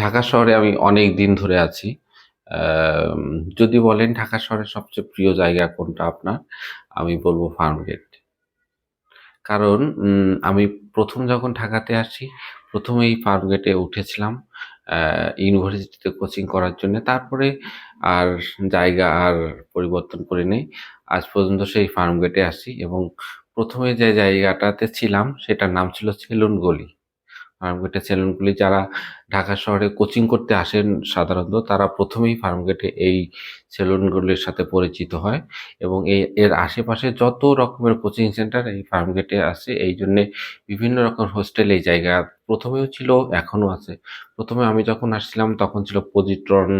ঢাকা শহরে আমি অনেক দিন ধরে আছি। যদি বলেন ঢাকা শহরের সবচেয়ে প্রিয় জায়গা কোনটা আপনার? আমি বলব ফার্মগেট। কারণ আমি প্রথম যখন ঢাকাতে আসি, ১ম এই ফার্মগেটে উঠেছিলাম ইউনিভার্সিটিতে কোচিং করার জন্যে। তারপরে আর জায়গা আর পরিবর্তন করে নেই আজ পর্যন্ত সেই ফার্মগেটে আছি এবং প্রথমে যে জায়গাটাতে ছিলাম সেটার নাম ছিল সেলুন গলি। ফার্মগেটে সেলুন গলি যারা ঢাকা শহরে কোচিং করতে আসেন সাধারণত, তারা ১ম এই ফার্মগেটে এই সেলুনগুলির সাথে পরিচিত হয় এবং এই এর আশেপাশে যত রকমের কোচিং সেন্টার এই ফার্মগেটে আছে। এইজন্যে বিভিন্ন রকম হোস্টেল এই জায়গা ১ম এও ছিল, এখনও আছে। প্রথমে আমি যখন আসছিলাম তখন ছিল পজিট্রন,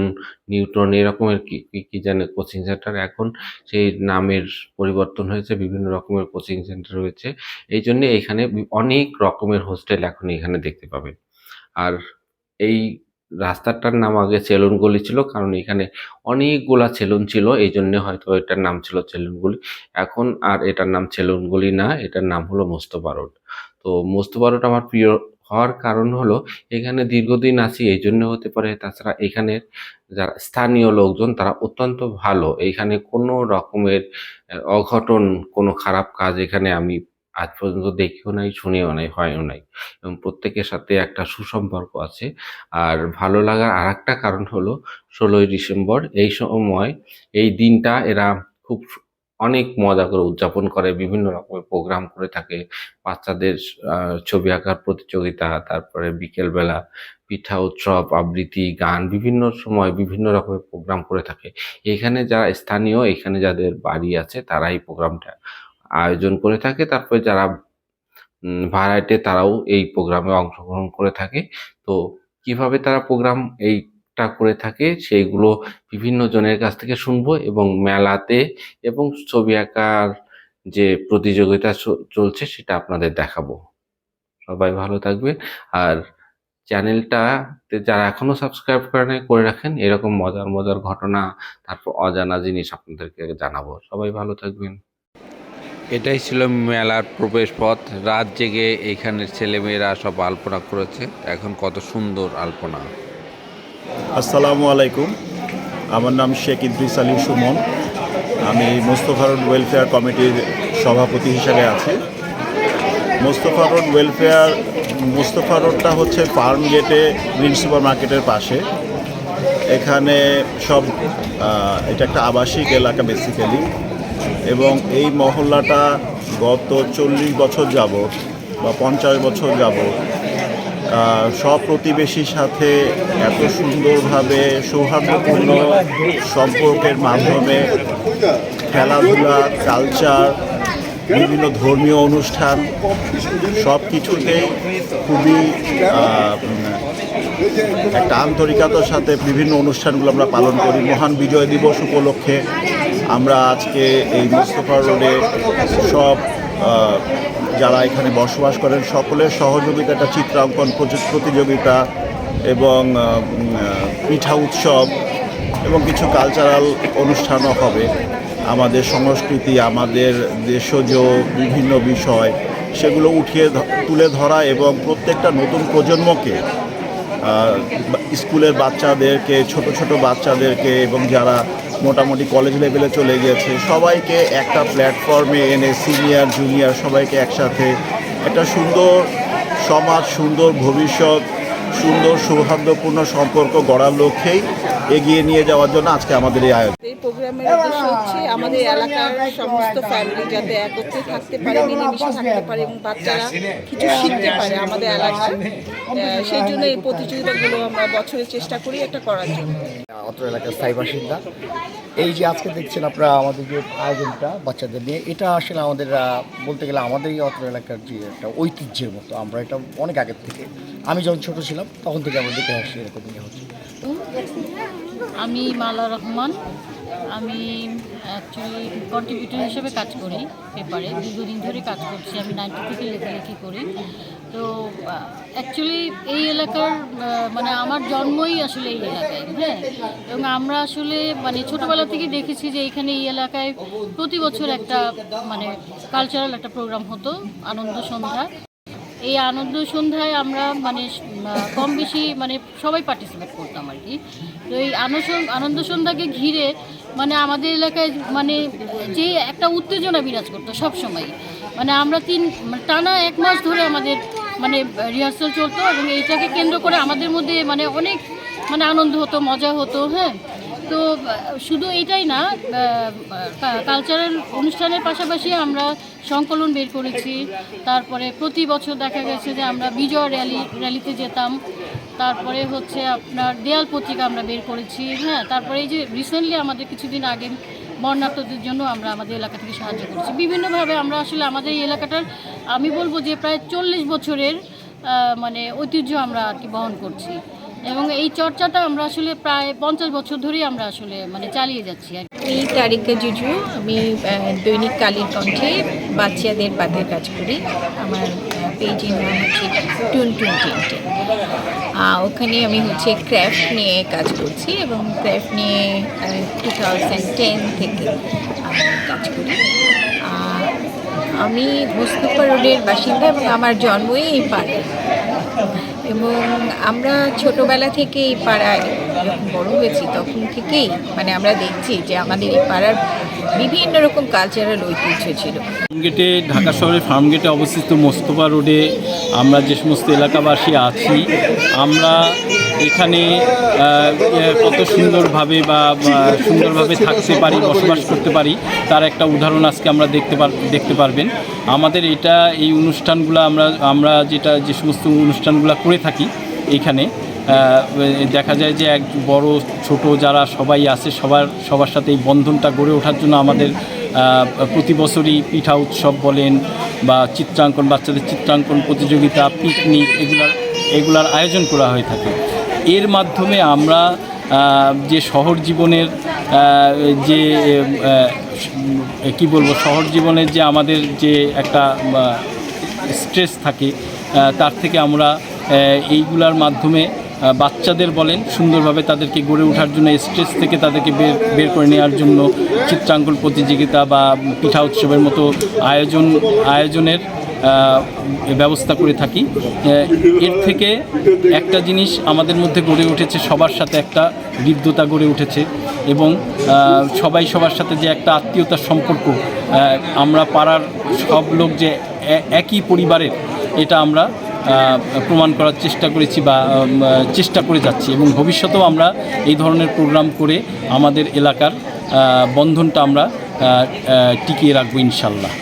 নিউট্রন এরকমের কি, কি, জানি কোচিং সেন্টার। এখন সেই নামের পরিবর্তন হয়েছে, বিভিন্ন রকমের কোচিং সেন্টার হয়েছে। এই জন্যে এখানে অনেক রকমের হোস্টেল এখন এখানে দেখতে পাবেন। আর এই রাস্তাটার নাম আগে সেলুন গলি ছিল কারণ এখানে অনেকগুলা সেলুন ছিল। এইজন্যে হয়তো এটার নাম ছিল সেলুন গলি। এখন আর এটার নাম সেলুন গলি না, এটার নাম হলো মোস্তফা রোড। তো মোস্তফা রোড আমার প্রিয় হওয়ার কারণ হলো এখানে দীর্ঘদিন আছি এইজন্য হতে পারে। তাছাড়া এখানের যারা স্থানীয় লোকজন তারা অত্যন্ত ভালো। এইখানে কোনো রকমের অঘটন, কোনো খারাপ কাজ এখানে আমি আজ পর্যন্ত দেখিও নাই, শুনিও নাই, হয়ও নাই। এবং প্রত্যেকের সাথে একটা সুসম্পর্ক আছে। আর ভালো লাগার আরেকটা কারণ হলো ১৬ই ডিসেম্বর এই সময় এই দিনটা এরা খুব অনেক মজা করে উদযাপন করে। বিভিন্ন রকমের প্রোগ্রাম করে থাকে। বাচ্চাদের ছবি আঁকার প্রতিযোগিতা, তারপরে বিকেলবেলা পিঠা উৎসব, আবৃত্তি, গান বিভিন্ন সময় বিভিন্ন রকমের প্রোগ্রাম করে থাকে। এখানে যারা স্থানীয়, এখানে যাদের বাড়ি আছে তারা এই প্রোগ্রামটা আয়োজন করে থাকে। তারপরে যারা ভাড়াটে তারাও এই প্রোগ্রামে অংশগ্রহণ করে থাকে। তো কীভাবে তারা প্রোগ্রাম এইটা করে থাকে সেইগুলো বিভিন্ন জনের কাছ থেকে শুনব এবং মেলাতে এবং ছবি আঁকার যে প্রতিযোগিতা চলছে সেটা আপনাদের দেখাবো। সবাই ভালো থাকবেন। আর চ্যানেলটাতে যারা এখনও সাবস্ক্রাইব করে নাই করে রাখেন। এরকম মজার, মজার ঘটনা তারপর অজানা জিনিস আপনাদেরকে জানাব। সবাই ভালো থাকবেন। এটাই ছিল মেলার প্রবেশ পথ রাত জেগে এইখানের ছেলেমেয়েরা সব আলপনা করেছে। এখন কত সুন্দর আলপনা। আসসালামু আলাইকুম। আমার নাম শেখ ইদ্রিস আলী সুমন। আমি মোস্তফা রোড ওয়েলফেয়ার কমিটির সভাপতি হিসাবে আছি। মোস্তফা রোড ওয়েলফেয়ার, মোস্তফা রোডটা হচ্ছে ফার্ম গেটে, গ্রিন সুপার মার্কেটের পাশে। এখানে সব এটা একটা আবাসিক এলাকা বেসিক্যালি এবং এই মহল্লাটা গত চল্লিশ বছর যাবত বা পঞ্চাশ বছর যাবত আহ, সব প্রতিবেশীর সাথে এত সুন্দরভাবে সৌহার্দ্যপূর্ণ সম্পর্কের মাধ্যমে খেলাধুলা কালচার বিভিন্ন ধর্মীয় অনুষ্ঠান সব কিছুতেই খুবই একটা আন্তরিকতার সাথে বিভিন্ন অনুষ্ঠানগুলো আমরা পালন করি। মহান বিজয় দিবস উপলক্ষে আমরা আজকে এই মুস্তফা রোডে সব যারা এখানে বসবাস করেন সকলের সহযোগিতাটা চিত্রাঙ্কন প্রতি- প্রতিযোগিতা এবং পিঠা উৎসব এবং কিছু কালচারাল অনুষ্ঠানও হবে। আমাদের সংস্কৃতি, আমাদের দেশজ বিভিন্ন বিষয়, সেগুলো উঠিয়ে তুলে ধরা এবং প্রত্যেকটা নতুন প্রজন্মকে স্কুলের বাচ্চাদেরকে, ছোট ছোট বাচ্চাদেরকে এবং যারা মোটামুটি কলেজ লেভেলে চলে গিয়েছে। সবাইকে একটা প্ল্যাটফর্মে এনে সিনিয়র জুনিয়র সবাইকে একসাথে একটা সুন্দর সমাজ, সুন্দর ভবিষ্যৎ, সুন্দর সৌহার্দ্যপূর্ণ সম্পর্ক গড়ার লক্ষ্যেই এগিয়ে নিয়ে যাওয়ার জন্য আজকে আমাদের এই আয়োজন। প্রোগ্রামের উদ্দেশ্য হচ্ছে আমাদের এলাকার সমস্ত ফ্যামিলি যাতে একত্রে থাকতে পারে মিলেমিশে থাকতে পারে এবং বাচ্চারা কিছু শিখতে পারে আমাদের এলাকায়। সেই জন্য এই প্রতিযোগিতাগুলো আমরা বছরে চেষ্টা করি এটা করার জন্য। অত্র এলাকার স্থায়ী বাসিন্দা। এই যে আজকে দেখছেন আপনারা আমাদের যে আয়োজনটা বাচ্চাদের নিয়ে এটা আসলে আমাদের বলতে গেলে আমাদের এই অত্র এলাকার যে একটা ঐতিহ্যের মতো। আমরা এটা অনেক আগের থেকে আমি যখন ছোট ছিলাম তখন থেকে আমরা দেখে আসছি এরকম হচ্ছে। আমি মালা রহমান আমি অ্যাকচুয়ালি কন্ট্রিবিউটর হিসেবে কাজ করি পেপারে, দীর্ঘদিন ধরে কাজ করছি, আমি নাইনটি থেকে লেখালেখি করি। তো অ্যাকচুয়ালি এই এলাকার মানে আমার জন্মই আসলে এই এলাকায় হ্যাঁ? এবং আমরা আসলে মানে ছোটোবেলা থেকে দেখেছি যে এখানে এই এলাকায় প্রতি বছর একটা মানে কালচারাল একটা প্রোগ্রাম হতো, আনন্দ সন্ধ্যা। এই আনন্দ সন্ধ্যায় আমরা মানে কম বেশি মানে সবাই পার্টিসিপেট করতাম আর কি। তো এই আনন্দ সন্ধ্যাকে ঘিরে মানে আমাদের এলাকায় মানে যে একটা উত্তেজনা বিরাজ করতো সব সময় মানে আমরা তিন মানে টানা এক মাস ধরে আমাদের মানে রিহার্সাল চলতো এবং এইটাকে কেন্দ্র করে আমাদের মধ্যে মানে অনেক মানে আনন্দ হতো, মজা হতো হ্যাঁ। তো, শুধু এটাই না কালচারাল অনুষ্ঠানের পাশাপাশি আমরা সংকলন বের করেছি। তারপরে প্রতি বছর দেখা গেছে যে আমরা বিজয় র্যালি র্যালিতে যেতাম। তারপরে হচ্ছে আপনার দেয়াল পত্রিকা আমরা বের করেছি। হ্যাঁ তারপরে এই যে রিসেন্টলি আমাদের কিছুদিন আগে বর্ণাঢ্যদের জন্য আমরা আমাদের এলাকা থেকে সাহায্য করছি। বিভিন্নভাবে আমরা আসলে আমাদের এই এলাকাটার, আমি বলব যে প্রায় চল্লিশ বছরের মানে ঐতিহ্য আমরা আর কি বহন করছি। এবং এই চর্চাটা আমরা আসলে প্রায় পঞ্চাশ বছর ধরেই আমরা আসলে মানে চালিয়ে যাচ্ছি আর। আমি তারিকা জুজু, আমি দৈনিক কালীর কণ্ঠে বাচ্চাদের পাঠের কাজ করি। আমার পেজের নাম হচ্ছে টুন টুন টিনটিন ওখানে আমি হচ্ছে ক্র্যাফট নিয়ে কাজ করছি এবং ক্র্যাফট নিয়ে টু থাউজেন্ড টেন থেকে কাজ করি। আমি মোস্তফা রোডের বাসিন্দা এবং আমার জন্মই এই পাড়ায়। এবং আমরা ছোটবেলা থেকে এই পাড়ায় যখন বড় হয়েছি তখন থেকেই মানে আমরা দেখছি যে আমাদের এই পাড়ার বিভিন্ন রকম কালচারাল ঐতিহ্য ছিল। ফার্মগেটে ঢাকা শহরের ফার্মগেটে অবস্থিত মোস্তফা রোডে আমরা যে সমস্ত এলাকাবাসী আছি আমরা এখানে কত সুন্দরভাবে বা সুন্দরভাবে থাকতে পারি বসবাস করতে পারি তার একটা উদাহরণ আজকে আমরা দেখতে পার দেখতে পারবেন। আমাদের এটা এই অনুষ্ঠানগুলো আমরা আমরা যেটা যে সমস্ত অনুষ্ঠানগুলো করে থাকি এইখানে আহ, দেখা যায় যে এক বড়, ছোট যারা সবাই আছে, সবার সবার সাথে এই বন্ধনটা গড়ে ওঠার জন্য আমাদের প্রতি বছরই পিঠা উৎসব বলেন বা চিত্রাঙ্কন, বাচ্চাদের চিত্রাঙ্কন প্রতিযোগিতা, পিকনিক, এগুলার এগুলার আয়োজন করা হয়ে থাকে। এর মাধ্যমে আমরা যে শহর জীবনের যে কি বলব, শহর জীবনের যে আমাদের যে একটা স্ট্রেস থাকে তার থেকে আমরা এইগুলার মাধ্যমে বাচ্চাদের বলেন, সুন্দরভাবে তাদেরকে গড়ে ওঠার জন্য স্ট্রেস থেকে তাদেরকে বের বের করে নেওয়ার জন্য চিত্রাঙ্কন প্রতিযোগিতা বা পিঠা উৎসবের মতো আয়োজন, আয়োজনের ব্যবস্থা করে থাকি। এর থেকে একটা জিনিস আমাদের মধ্যে গড়ে উঠেছে, সবার সাথে একটা হৃদ্যতা গড়ে উঠেছে এবং সবাই সবার সাথে যে একটা আত্মীয়তার সম্পর্ক আমরা পাড়ার সব লোক যে একই পরিবারের, এটা আমরা প্রমাণ করার চেষ্টা করেছি বা চেষ্টা করে যাচ্ছি এবং ভবিষ্যতেও আমরা এই ধরনের প্রোগ্রাম করে আমাদের এলাকার বন্ধনটা আমরা টিকিয়ে রাখব ইনশাল্লাহ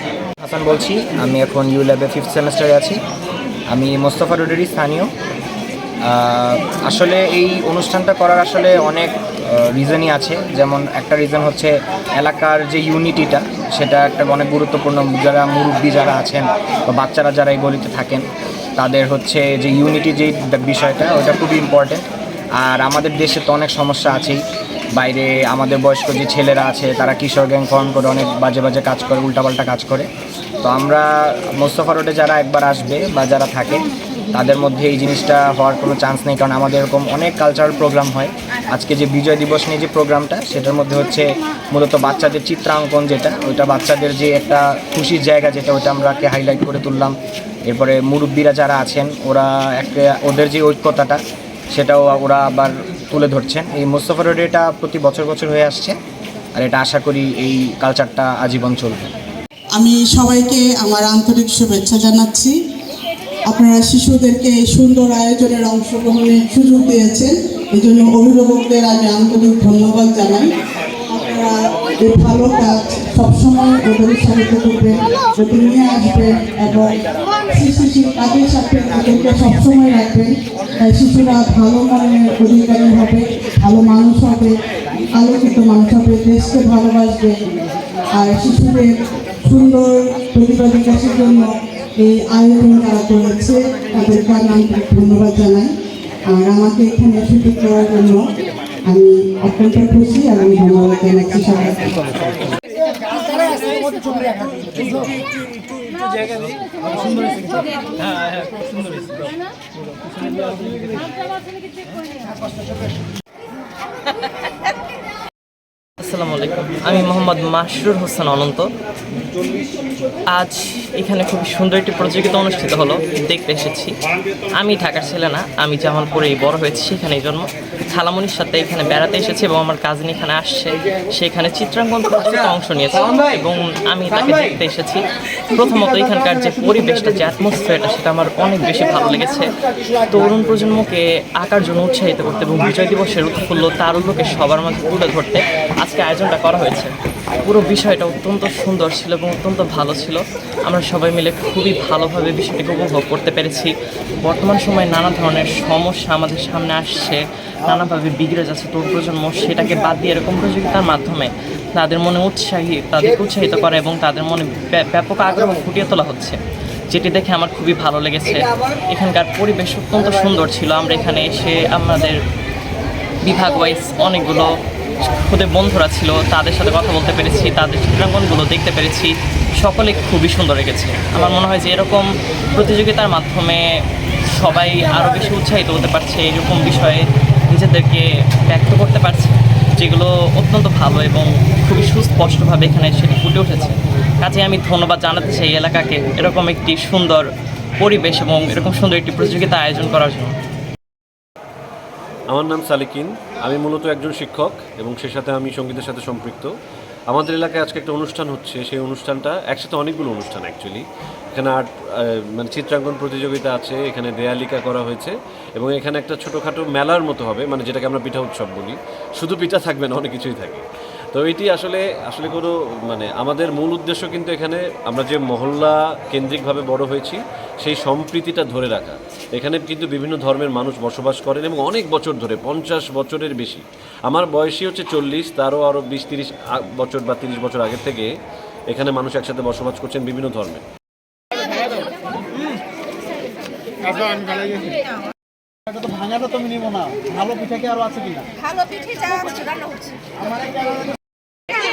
হাসান বলছি, আমি এখন ইউ ল্যাবে ফিফথ সেমেস্টারে আছি। আমি মোস্তফা রোডেরই স্থানীয়। আসলে এই অনুষ্ঠানটা করার আসলে অনেক রিজনই আছে। যেমন একটা রিজন হচ্ছে এলাকার যে ইউনিটিটা সেটা একটা অনেক গুরুত্বপূর্ণ। যারা মুরব্বী যারা আছেন বা বাচ্চারা যারা এই গলিতে থাকেন তাদের হচ্ছে যে ইউনিটি যে বিষয়টা, ওটা খুবই ইম্পর্টেন্ট আর আমাদের দেশে তো অনেক সমস্যা আছেই। বাইরে আমাদের বয়স্ক যে ছেলেরা আছে, তারা কিশোর গ্যাং ফর্ম করে, অনেক বাজে বাজে কাজ করে, উল্টাপাল্টা কাজ করে। তো আমরা মোস্তফা রোডে যারা একবার আসবে বা যারা থাকে তাদের মধ্যে এই জিনিসটা হওয়ার কোনো চান্স নেই, কারণ আমাদের এরকম অনেক কালচারাল প্রোগ্রাম হয়। আজকে যে বিজয় দিবস নিয়ে যে প্রোগ্রামটা সেটার মধ্যে হচ্ছে মূলত বাচ্চাদের চিত্রাঙ্কন যেটা, ওইটা বাচ্চাদের যে একটা খুশির জায়গা যেটা, ওইটা আমরাকে হাইলাইট করে তুললাম। এরপরে মুরব্বীরা যারা আছেন, ওরা একটা ওদের যে ঐক্যতাটা, সেটাও ওরা আবার তুলে ধরছেন। এই মোস্তফা রোডে এটা প্রতি বছর বছর হয়ে আসছে, আর এটা আশা করি এই কালচারটা আজীবন চলবে। আমি সবাইকে আমার আন্তরিক শুভেচ্ছা জানাচ্ছি। আপনারা শিশুদেরকে সুন্দর আয়োজনের অংশগ্রহণের সুযোগ দিয়েছেন। এই জন্য অভিভাবকদের আমি আন্তরিক ধন্যবাদ জানাই। আপনারা এই ভালো কাজ সবসময় ওদের সাহায্য করবেন ওদের নিয়ে আসবেন এবং শিশু কাজের সাথে ওদেরকে সবসময় রাখবেন। তাই শিশুরা ভালো মনের অধিকারী হবে, ভালো মানুষ হবে আলোকিত মানুষ হবে, দেশকে ভালোবাসবে। আর শিশুদের সুন্দর প্রতিভা বিকাশের জন্য এই আয়োজন তারা করেছে তাদেরকে আমি আন্তরিক ধন্যবাদ জানাই। আর আমাকে এখানে সুযোগ দেওয়ার জন্য আমি অত্যন্ত খুশি আর আমি ধন্যবাদ জানাচ্ছি সবাইকে। আসসালামু আলাইকুম। আমি মোহাম্মদ মাসরুর হোসেন অনন্ত। আজ এখানে খুব সুন্দর একটি প্রতিযোগিতা অনুষ্ঠিত হলো। দেখতে এসেছি। আমি ঢাকার ছেলে না আমি জামালপুরেই বড় হয়েছি সেখানেই জন্ম। খালামনির সাথে এখানে বেড়াতে এসেছি এবং আমার কাজিন এখানে আসছে। সেখানে চিত্রাঙ্কন প্রতিযোগিতা অংশ নিয়েছে এবং আমি তাকে দেখতে এসেছি। প্রথমত এখানকার যে পরিবেশটা যে অ্যাটমসফিয়ারটা সেটা আমার অনেক বেশি ভালো লেগেছে। তরুণ প্রজন্মকে আঁকার জন্য উৎসাহিত করতে এবং বিজয় দিবসের উৎফুল্ল তারুণ্যকে সবার মাঝে তুলে ধরতে আজকে আয়োজনটা করা হয়েছে। পুরো বিষয়টা অত্যন্ত সুন্দর ছিল এবং অত্যন্ত ভালো ছিল। আমরা সবাই মিলে খুবই ভালোভাবে বিষয়টিকে উপভোগ করতে পেরেছি। বর্তমান সময়ে নানা ধরনের সমস্যা আমাদের সামনে আসছে। নানাভাবে বিগড়ে যাচ্ছে তরুণ প্রজন্ম, সেটাকে বাদ দিয়ে এরকম প্রতিযোগিতার মাধ্যমে তাদের মনে উৎসাহী, তাদেরকে উৎসাহিত করা এবং তাদের মনে ব্য- ব্যাপক আগ্রহ ফুটিয়ে তোলা হচ্ছে। যেটি দেখে আমার খুবই ভালো লেগেছে। এখানকার পরিবেশ অত্যন্ত সুন্দর ছিল। আমরা এখানে এসে আমাদের বিভাগ ওয়াইজ অনেকগুলো খুদে বন্ধুরা ছিল, তাদের সাথে কথা বলতে পেরেছি, তাদের চিত্রাঙ্কনগুলো দেখতে পেরেছি, সকলে খুবই সুন্দর লেগেছে আমার মনে হয় যে এরকম প্রতিযোগিতার মাধ্যমে সবাই আরও বেশি উৎসাহিত হতে পারছে, এরকম বিষয়ে নিজেদেরকে ব্যক্ত করতে পারছে, যেগুলো অত্যন্ত ভালো এবং খুবই সুস্পষ্টভাবে এখানে সেটি ফুটে উঠেছে। কাজে আমি ধন্যবাদ জানাতে চাই এলাকাকে এরকম একটি সুন্দর পরিবেশ এবং এরকম সুন্দর একটি প্রতিযোগিতা আয়োজন করার জন্য। আমার নাম সালিকিন। আমি মূলত একজন শিক্ষক এবং সে সাথে আমি সঙ্গীতের সাথে সম্পৃক্ত। আমাদের এলাকায় আজকে একটা অনুষ্ঠান হচ্ছে। সেই অনুষ্ঠানটা একসাথে অনেকগুলো অনুষ্ঠান অ্যাকচুয়ালি এখানে আর্ট মানে চিত্রাঙ্কন প্রতিযোগিতা আছে, এখানে দেয়ালিকা করা হয়েছে এবং এখানে একটা ছোটোখাটো মেলার মতো হবে মানে যেটাকে আমরা পিঠা উৎসব বলি। শুধু পিঠা থাকবে না, অনেক কিছুই থাকে। তো এটি আসলে আসলে কোনো মানে আমাদের মূল উদ্দেশ্য কিন্তু এখানে আমরা যে মহল্লা কেন্দ্রিকভাবে বড় হয়েছি সেই সম্প্রীতিটা ধরে রাখা। এখানে কিন্তু বিভিন্ন ধর্মের মানুষ বসবাস করেন এবং অনেক বছর ধরে পঞ্চাশ বছরের বেশি। আমার বয়সী হচ্ছে চল্লিশ তারও আরও বিশ তিরিশ বছর বা তিরিশ বছর আগের থেকে এখানে মানুষ একসাথে বসবাস করছেন বিভিন্ন ধর্মের ভাঙাটা তো নিব না। ভালো পিঠা কি আরও আছে কিনা? ভালো পিঠে যা হচ্ছে রান্না হচ্ছে।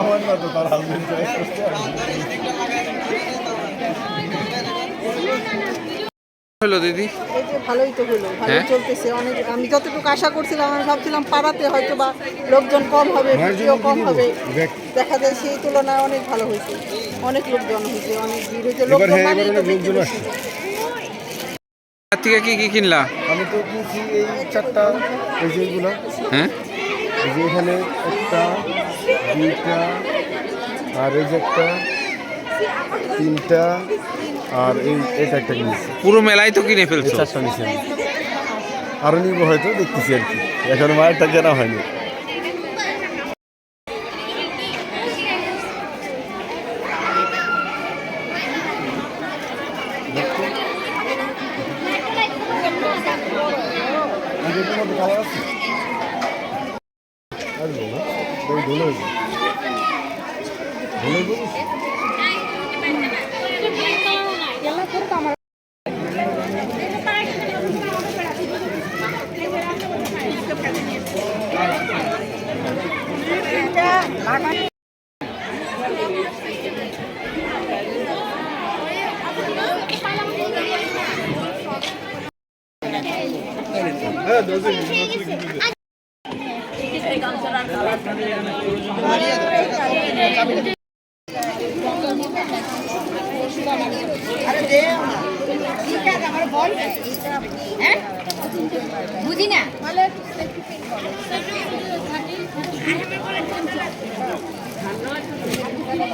আমার না তো তার হাজবেন্ড হলো দিদি? ভালোই তো হলো ভালোই হ্যাঁ? চলতেছে। অনেক আমি যতটুকু আশা করছিলাম আমি ভাবছিলাম পাড়াতে হয়তো বা লোকজন কম হবে ভিড়ও কম হবে। দেখা। যায় সেই তুলনায় অনেক ভালো হয়েছে। অনেক লোকজন হয়েছে অনেক ভিড় হয়েছে। লোকজন। তার থেকে কি কি কিনলা? আমি তো কিনছি এই চারটা এই যে এইগুলো হ্যাঁ? এই যে এখানে একটা দুইটা আর এই যে একটা তিনটা আর এই এটা একটা কিনেছি। পুরো মেলায় তো কিনে ফেলছো? চারটা নিয়েছি আরও নিব হয়তো দেখতেছি আর কি। এখন মায়েরটা কেনা হয়নি। কালার আছে আর বলো ওই ধুলো হয়েছে ধুলো হয়েছে বুঝি না কেন কেন জ্যাকেট নিয়ে আসি না